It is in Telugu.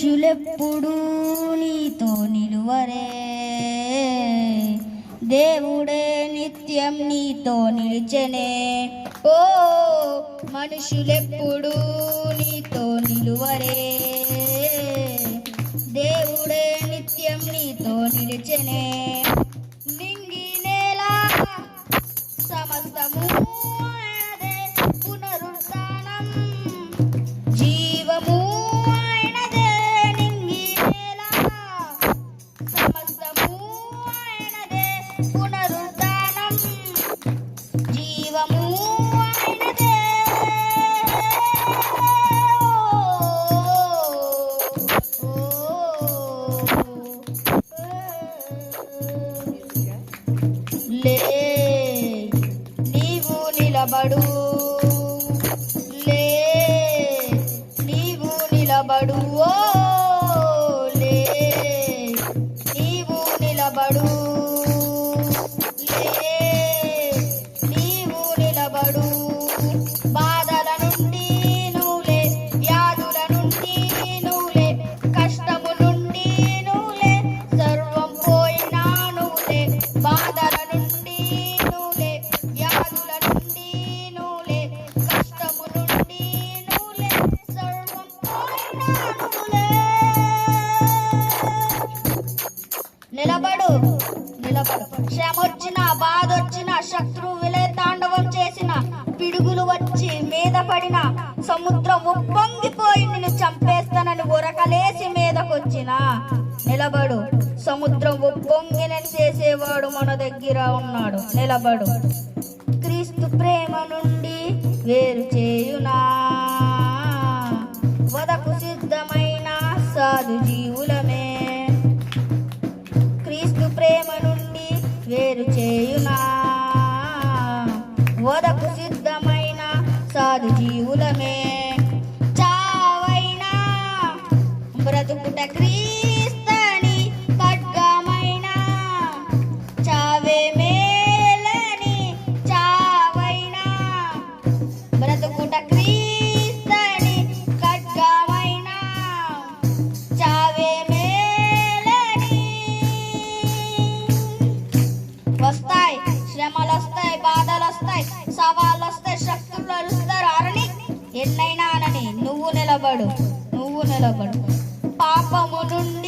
మనుషులెప్పుడూ నీతో నిలువరే. దేవుడే నిత్యం నీతో నిలిచెనే. ఓ మనుషులెప్పుడూ నీతో నిలువరే. దేవుడే నిత్యం నీతో నిలిచెనే. నింగి నేల సమస్తము నీవు నిలబడు. శ్రమొచ్చిన బాధొచ్చిన వచ్చిన విలే శత్రువులే తాండవం చేసిన పిడుగులు వచ్చి మీద పడిన సముద్రం ఉప్పొంగిపోయి నిన్ను చంపేస్తానని ఉరకలేసి మీదకొచ్చిన. నిలబడు. సముద్రం ఉప్పొంగినని చేసేవాడు మన దగ్గర ఉన్నాడు. నిలబడు. క్రీస్తు ప్రేమ నుండి వేరు చే వేరు చేయునా? వదకు సిద్ధమైన సాధు జీవులమే. చావైనా బ్రతుకుట క్రీ ఎన్నైనా నువ్వు నిలబడు. నువ్వు నిలబడు. పాపము నుండి